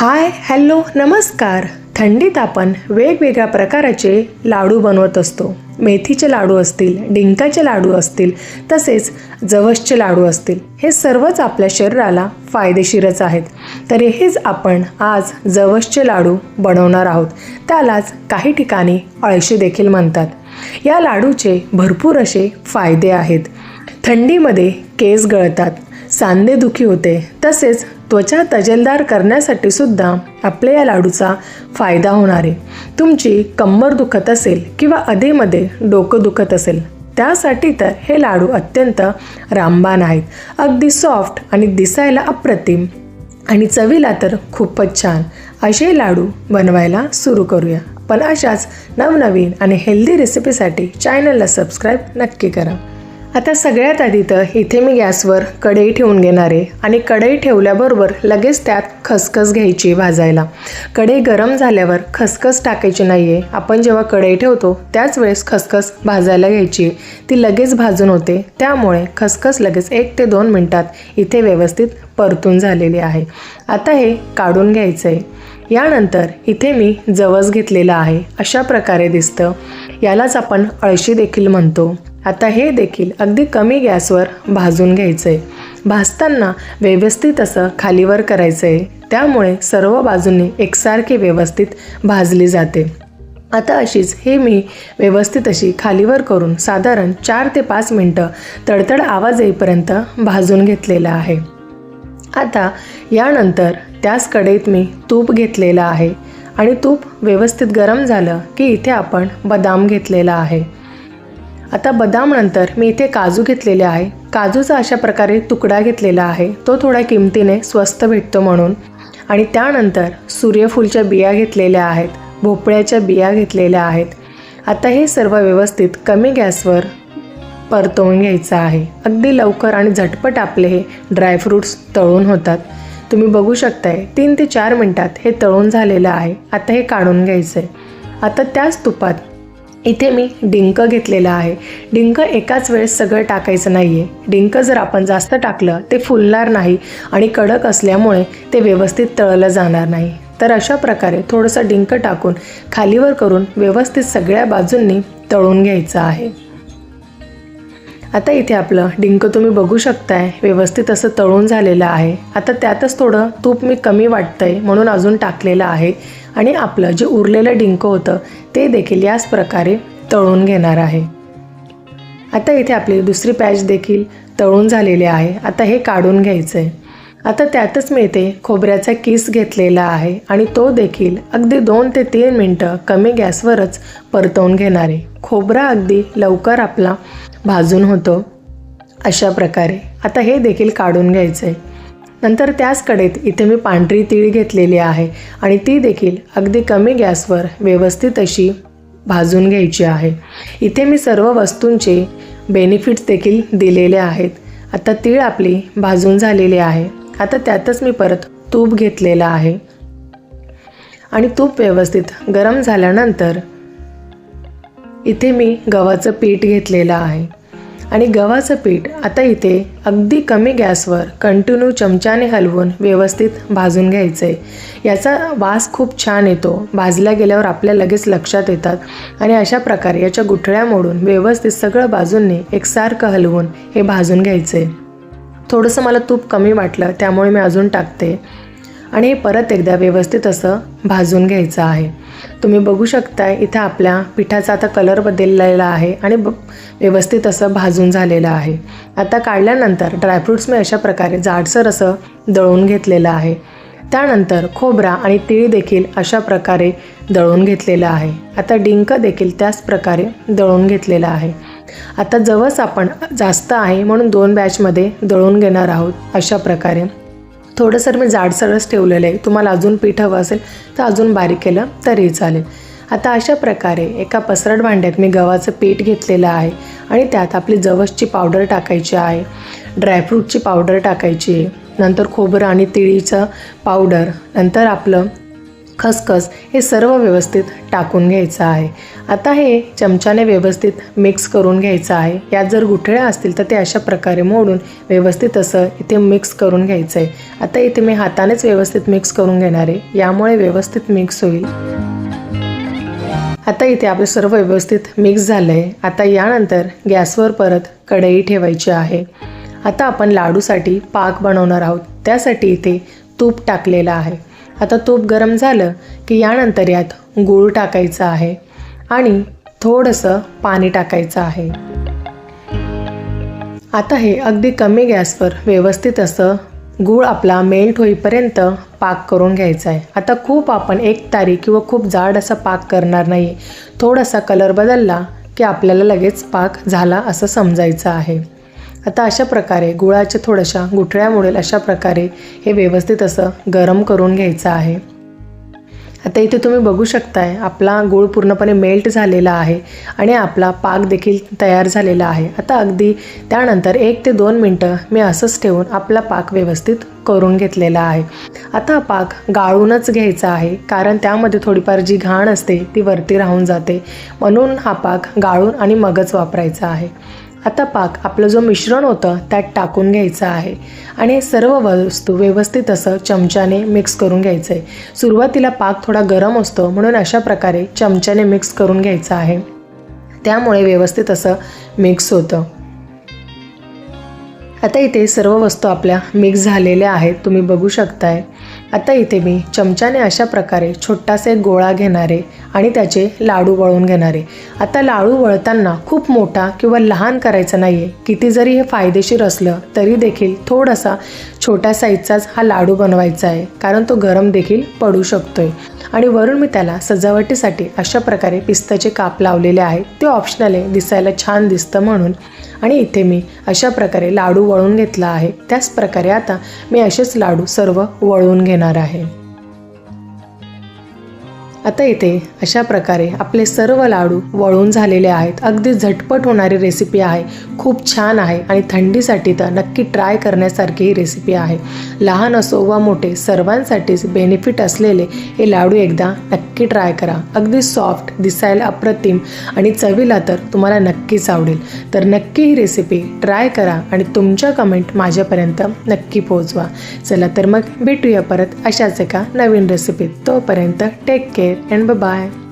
Hi hello नमस्कार. थंडीत आपण वेगवेगळ्या प्रकाराचे लाडू बनवत असतो. मेथीचे लाडू असतील डिंकाचे लाडू असतील तसेच जवसचे लाडू असतील. हे सर्वच आपल्या शरीराला फायदेशीरच आहेत. तर हेच आपण आज जवसचे लाडू बनवणार आहोत. त्यालाच काही ठिकाणी अळशी देखील म्हणतात. या लाडूचे भरपूर असे फायदे आहेत. थंडीमध्ये केस गळतात सांधेदुखी होते तसेच त्वचा तजेलदार करण्यासाठी सुद्धा आपल्या या लाडूचा फायदा होणार आहे. तुमची कंबर दुखत असेल किंवा अधेमध्ये डोकं दुखत असेल त्यासाठी तर हे लाडू अत्यंत रामबाण आहेत. अगदी सॉफ्ट आणि दिसायला अप्रतिम आणि चवीला तर खूपच छान असे लाडू बनवायला सुरू करूया. पण अशाच नवनवीन आणि हेल्दी रेसिपीसाठी चॅनलला सबस्क्राईब नक्की करा. आता सगळ्यात आधी तर इथे मी गॅसवर कढई ठेवून घेणार आहे आणि कढई ठेवल्याबरोबर लगेच त्यात खसखस घ्यायची भाजायला. कढई गरम झाल्यावर खसखस टाकायची नाही आहे आपण जेव्हा कढई ठेवतो त्याच वेळेस खसखस भाजायला घ्यायची ती लगेच भाजून होते. त्यामुळे खसखस लगेच एक ते दोन मिनटात इथे व्यवस्थित परतून झालेली आहे. आता हे काढून घ्यायचं आहे यानंतर इथे मी जवस घेतलेला आहे. अशा प्रकारे दिसतं. यालाच आपण अळशी देखील म्हणतो. आता हे देखील अगदी कमी गॅसवर भाजून घ्यायचं आहे भाजताना व्यवस्थित असं खालीवर करायचं आहे त्यामुळे सर्व बाजूंनी एकसारखी व्यवस्थित भाजली जाते. आता अशीच हे मी व्यवस्थित अशी खालीवर करून साधारण चार ते पाच मिनटं तडतड आवाज येईपर्यंत भाजून घेतलेलं आहे. आता यानंतर त्याच कढईत मी तूप घेतलेलं आहे. आणि तूप व्यवस्थित गरम झालं की इथे आपण बदाम घेतलेला आहे. आता बदाम नंतर मी इथे काजू घेतलेले आहे. काजूचा अशा प्रकारे तुकडा घेतलेला आहे. तो थोड्या किमतीने स्वस्त भेटतो म्हणून. आणि त्यानंतर सूर्यफूलच्या बिया घेतलेल्या आहेत. भोपळ्याच्या बिया घेतलेल्या आहेत. आता हे सर्व व्यवस्थित कमी गॅसवर परतवून घ्यायचं आहे. अगदी लवकर आणि झटपट आपले हे ड्रायफ्रूट्स तळून होतात. तुम्ही बघू शकताय तीन ते चार मिनटात हे तळून झालेलं आहे. आता हे काढून घ्यायचं आहे आता त्याच तुपात इथे मी डिंक घेतलेलं आहे. डिंक एकाच वेळेस सगळं टाकायचं नाही आहे डिंक जर आपण जास्त टाकलं ते फुलणार नाही आणि कडक असल्यामुळे ते व्यवस्थित तळलं जाणार नाही. तर अशा प्रकारे थोडंसं डिंक टाकून खालीवर करून व्यवस्थित सगळ्या बाजूंनी तळून घ्यायचं आहे. आता इथे आपलं डिंक तुम्ही बघू शकताय व्यवस्थित असं तळून झालेलं आहे. आता त्यातच थोडं तूप मी कमी वाटतंय म्हणून अजून टाकलेलं आहे. आणि आपलं जे उरलेलं डिंक होतं ते देखील याच प्रकारे तळून घेणार आहे. आता इथे आपली दुसरी पॅच देखील तळून झालेली आहे. आता हे काढून घ्यायचं आहे आता त्यातच मी इथे खोबऱ्याचा किस घेतलेला आहे आणि तो देखील अगदी दोन ते तीन मिनटं कमी गॅसवरच परतवून घेणार आहे. खोबरा अगदी लवकर आपला भाजून होतो. अशा प्रकारे. आता हे देखील काढून घ्यायचं आहे नंतर त्याच कडेत इथे मी पांढरी तीळ घेतलेली आहे आणि ती देखील अगदी कमी गॅसवर व्यवस्थित अशी भाजून घ्यायची आहे. इथे मी सर्व वस्तूंचे बेनिफिट्स देखील दिलेले आहेत. आता तीळ आपली भाजून झालेली आहे. आता त्यातच मी परत तूप घेतलेलं आहे. आणि तूप व्यवस्थित गरम झाल्यानंतर इथे मी गव्हाचं पीठ घेतलेलं आहे. आणि गव्हाचं पीठ आता इथे अगदी कमी गॅसवर कंटिन्यू चमच्याने हलवून व्यवस्थित भाजून घ्यायचं आहे याचा वास खूप छान येतो. भाजल्या गेल्यावर आपल्या लगेच लक्षात येतात. आणि अशा प्रकारे याच्या गुठळ्या मोडून व्यवस्थित सगळं बाजूंनी एकसारखं हलवून हे भाजून घ्यायचं आहे थोडंसं मला तूप कमी वाटलं त्यामुळे मी अजून टाकते. आणि हे परत एकदा व्यवस्थित असं भाजून घ्यायचं आहे. तुम्ही बघू शकताय इथं आपल्या पिठाचा आता कलर बदललेला आहे आणि ब व्यवस्थित असं भाजून झालेलं आहे. आता काढल्यानंतर ड्रायफ्रूट्स मी अशा प्रकारे जाडसर असं दळून घेतलेलं आहे. त्यानंतर खोबरा आणि तिळी देखील अशा प्रकारे दळून घेतलेलं आहे. आता डिंक देखील त्याच प्रकारे दळून घेतलेलं आहे. आता जवस आपण जास्त आहे म्हणून दोन बॅचमध्ये दळून घेणार आहोत अशा प्रकारे. थोडंसं मी जाडसरच ठेवलेलं आहे. तुम्हाला अजून पीठ हवं असेल तर अजून बारीक केलं तरी चालेल. आता अशा प्रकारे एका पसरट भांड्यात मी गव्हाचं पीठ घेतलेलं आहे आणि त्यात आपली जवसची पावडर टाकायची आहे. ड्रायफ्रूटची पावडर टाकायची आहे. नंतर खोबरं आणि तिळीचं पावडर. नंतर आपलं खसखस हे सर्व व्यवस्थित टाकून घ्यायचं आहे. आता हे चमच्याने व्यवस्थित मिक्स करून घ्यायचं आहे. यात जर गुठळ्या असतील तर ते अशा प्रकारे मोडून व्यवस्थित असं इथे मिक्स करून घ्यायचं आहे आता इथे मी हातानेच व्यवस्थित मिक्स करून घेणार आहे. यामुळे व्यवस्थित मिक्स होईल. आता इथे आपलं सर्व व्यवस्थित मिक्स झालं आहे आता यानंतर गॅसवर परत कढई ठेवायची आहे. आता आपण लाडूसाठी पाक बनवणार आहोत. त्यासाठी इथे तूप टाकलेलं आहे. आता तूप गरम झालं की यानंतर यात गूळ टाकायचं आहे आणि थोडंसं पाणी टाकायचं आहे. आता हे अगदी कमी गॅसवर व्यवस्थित असं गूळ आपला मेल्ट होईपर्यंत पाक करून घ्यायचा आहे. आता खूप आपण एक तारी किंवा खूप जाड असा पाक करणार नाही. थोडासा कलर बदलला की आपल्याला लगेच पाक झाला असं समजायचं आहे. आता अशा प्रकारे गुळाच्या थोड्याशा गुठळ्या मोडेल अशा प्रकारे हे व्यवस्थित असं गरम करून घ्यायचं आहे. आता इथे तुम्ही बघू शकताय आपला गूळ पूर्णपणे मेल्ट झालेला आहे आणि आपला पाक देखील तयार झालेला आहे. आता अगदी त्यानंतर एक ते दोन मिनटं मी असंच ठेवून आपला पाक व्यवस्थित करून घेतलेला आहे. आता हा पाक गाळूनच घ्यायचा आहे कारण त्यामध्ये थोडीफार जी घाण असते ती वरती राहून जाते. म्हणून हा पाक गाळून आणि मगच वापरायचा आहे. आता पाक आपलं जो मिश्रण होतं त्यात टाकून घ्यायचं आहे. आणि हे सर्व वस्तू व्यवस्थित असं चमच्याने मिक्स करून घ्यायचं आहे सुरुवातीला पाक थोडा गरम असतो म्हणून अशा प्रकारे चमच्याने मिक्स करून घ्यायचं आहे. त्यामुळे व्यवस्थित असं मिक्स होतं. आता इथे सर्व वस्तू आपल्या मिक्स झालेल्या आहेत तुम्ही बघू शकताय. आता इथे मी चमच्याने अशा प्रकारे छोटासा एक गोळा घेणारे आणि त्याचे लाडू वळून घेणारे. आता लाडू वळताना खूप मोठा किंवा लहान करायचं नाही आहे किती जरी हे फायदेशीर असलं तरी देखील थोडासा छोट्या साईजचाच हा लाडू बनवायचा आहे कारण तो गरम देखील पडू शकतोय. आणि वरून मी त्याला सजावटीसाठी अशा प्रकारे पिस्ताचे काप लावलेले आहेत. ते ऑप्शनल आहे दिसायला छान दिसतं म्हणून. आणि इथे मी अशा प्रकारे लाडू वळून घेतला आहे. त्याच प्रकारे आता मी असेच लाडू सर्व वळून घेणार येणार आहे. आता इथे अशा प्रकारे आपले सर्व लाडू वळून झालेले आहेत. अगदी झटपट होणारी रेसिपी आहे. खूप छान आहे आणि थंडीसाठी तर नक्की ट्राय करण्यासारखी ही रेसिपी आहे. लहान असो वा मोठे सर्वांसाठीच बेनिफिट असलेले हे लाडू एकदा नक्की ट्राय करा. अगदी सॉफ्ट दिसायला अप्रतिम आणि चवीला तर तुम्हाला नक्कीच आवडेल. तर नक्की ही रेसिपी ट्राय करा आणि तुमच्या कमेंट माझ्यापर्यंत नक्की पोहोचवा. चला तर मग भेटूया परत अशाच एका नवीन रेसिपीत तोपर्यंत टेक केअर अँड बाय